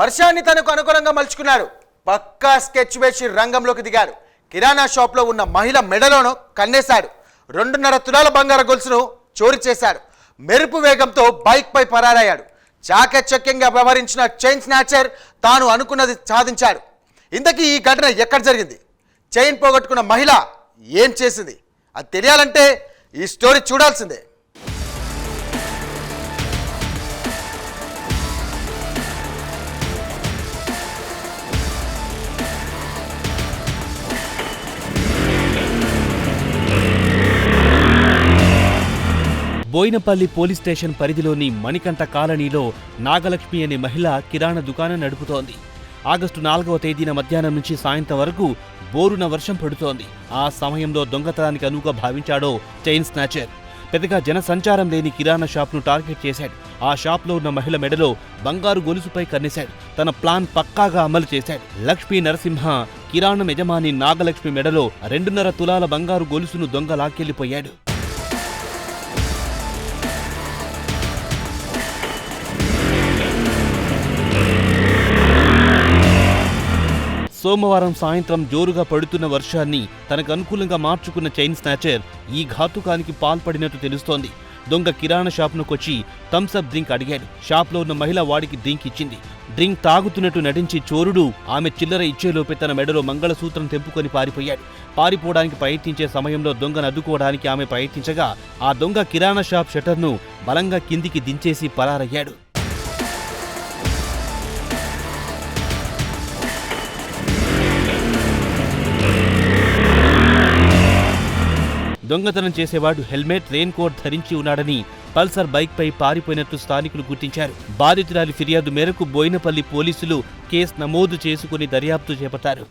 వర్షాన్ని తనకు అనుకూలంగా మలుచుకున్నాడు. పక్కా స్కెచ్ వేసి రంగంలోకి దిగాడు. కిరాణా షాప్లో ఉన్న మహిళ మెడలోను కన్నేశాడు. రెండున్నర తులాల బంగారు గొలుసును చోరీ చేశాడు. మెరుపు వేగంతో బైక్పై పరారయ్యాడు. చాకచక్యంగా వ్యవహరించిన చైన్ స్నాచర్ తాను అనుకున్నది సాధించాడు. ఇంతకీ ఈ ఘటన ఎక్కడ జరిగింది? చైన్ పోగొట్టుకున్న మహిళ ఏం చేసింది? అది తెలియాలంటే ఈ స్టోరీ చూడాల్సిందే. బోయినపల్లి పోలీస్ స్టేషన్ పరిధిలోని మణికంఠ కాలనీలో నాగలక్ష్మి అనే మహిళ కిరాణా దుకాణం నడుపుతోంది. ఆగస్టు నాలుగవ తేదీన మధ్యాహ్నం నుంచి సాయంత్రం వరకు బోరున వర్షం పడుతోంది. ఆ సమయంలో దొంగతనానికి అనువుగా భావించాడో చైన్ స్నాచర్. పెద్దగా జనసంచారం లేని కిరాణా షాప్ను టార్గెట్ చేశాడు. ఆ షాప్లో ఉన్న మహిళ మెడలో బంగారు గొలుసుపై కన్నేశాడు. తన ప్లాన్ పక్కాగా అమలు చేశాడు. లక్ష్మీ నరసింహ కిరాణం యజమాని నాగలక్ష్మి మెడలో రెండున్నర తులాల బంగారు గొలుసును దొంగ లాక్కెళ్ళిపోయాడు సోమవారం సాయంత్రం జోరుగా పడుతున్న వర్షాన్ని తనకు అనుకూలంగా మార్చుకున్న చైన్ స్నాచర్ ఈ ఘాతుకానికి పాల్పడినట్టు తెలుస్తోంది. దొంగ కిరాణా షాప్నుకొచ్చి థమ్సప్ డ్రింక్ అడిగాడు. షాప్లో ఉన్న మహిళ వాడికి డ్రింక్ ఇచ్చింది. డ్రింక్ తాగుతున్నట్టు నటించి చోరుడు ఆమె చిల్లర ఇచ్చేలోపే తన మెడలో మంగళసూత్రం తెంపుకొని పారిపోయాడు. పారిపోవడానికి ప్రయత్నించే సమయంలో దొంగను అడ్డుకోవడానికి ఆమె ప్రయత్నించగా ఆ దొంగ కిరాణా షాప్ షట్టర్ను బలంగా కిందికి దించేసి పరారయ్యాడు. దొంగతనం చేసేవాడు హెల్మెట్ రెయిన్ కోట్ ధరించి ఉన్నాడని పల్సర్ బైక్పై పారిపోయినట్లు స్థానికులు గుర్తించారు. బాధితురాలి ఫిర్యాదు మేరకు బోయినపల్లి పోలీసులు కేసు నమోదు చేసుకుని దర్యాప్తు చేపట్టారు.